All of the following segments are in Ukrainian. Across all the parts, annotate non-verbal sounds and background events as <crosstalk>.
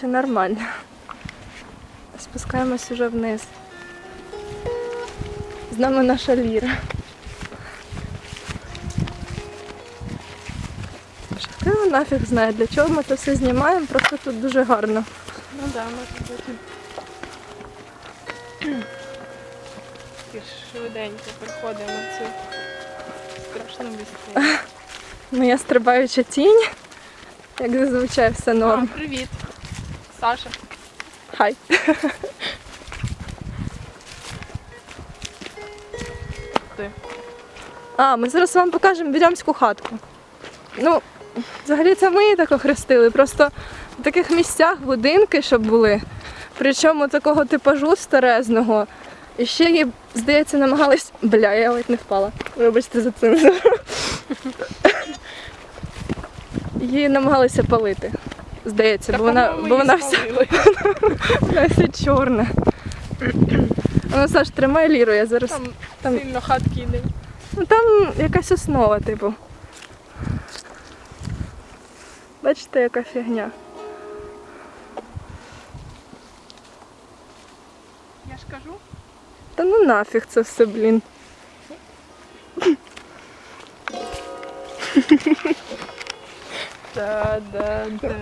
Коротше, нормально. Спускаємось уже вниз. З нами наша Ліра. Його нафіг знає, для чого ми це все знімаємо, просто тут дуже гарно. Ну да, може бути. І швиденько приходимо в цю страшну місцину. Моя стрибаюча тінь. Як зазвичай все А, привіт, Саша. Хай. Ти. А, ми зараз вам покажемо відьомську хатку. Ну, взагалі це ми її так охрестили. Просто в таких місцях будинки, щоб були. Причому такого типажу старезного. І ще її, здається, намагались. Бля, я ледь не впала. Вибачте за цим. <laughs> Її намагалися палити. Здається, бо вона, бо вона вся, <laughs> вона вся чорна. Ну, Саш, тримай ліру, я зараз. Там, Там- сильно хатки йде. Ну там якась основа, типу. Бачите, яка фігня. Я ж кажу. Та ну нафіг це все, блін. <laughs> Да, да, да.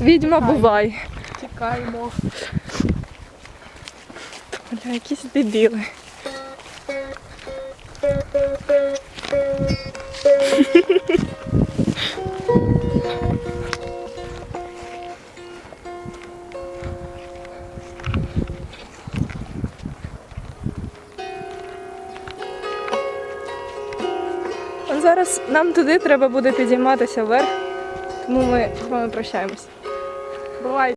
Відьма бувай. Тікаємо. Бля, якісь дебіли. Зараз нам туди треба буде підійматися вверх, тому ми з вами прощаємось. Бувайте!